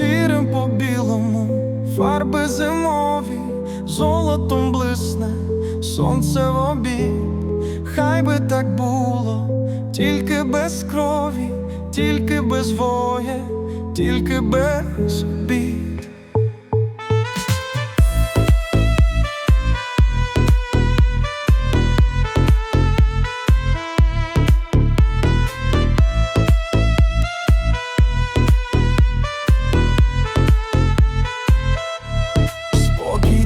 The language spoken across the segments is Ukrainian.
Сірим по білому, фарби зимові, золотом блисне, сонце в обід, хай би так було, тільки без крові, тільки без воє, тільки без бід.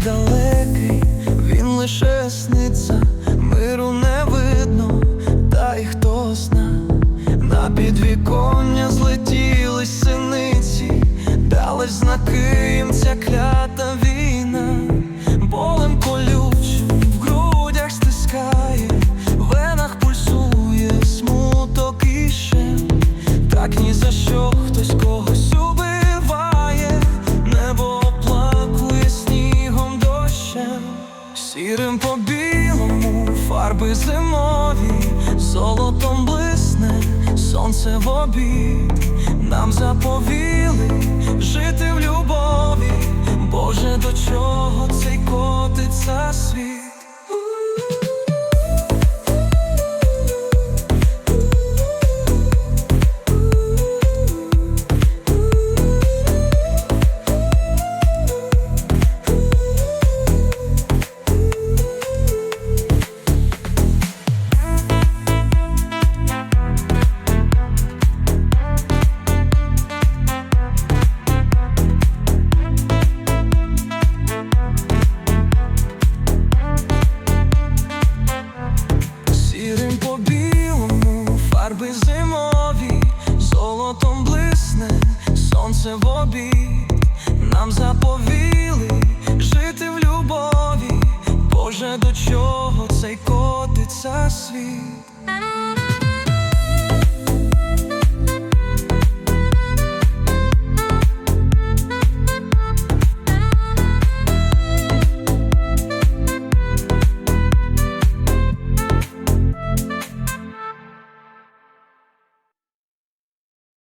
Далекий, він лише сниться, миру не видно, та й хто зна, на підвіконня злетіли синиці, дали знаки їм ця клята сірим по білому, фарби зимові, золотом блисне, сонце в обід, нам заповіли жити в любові, Боже, до чого цей золотом блисне, сонце в обід, нам заповіли жити в любові, Боже, до чого цей котиться світ?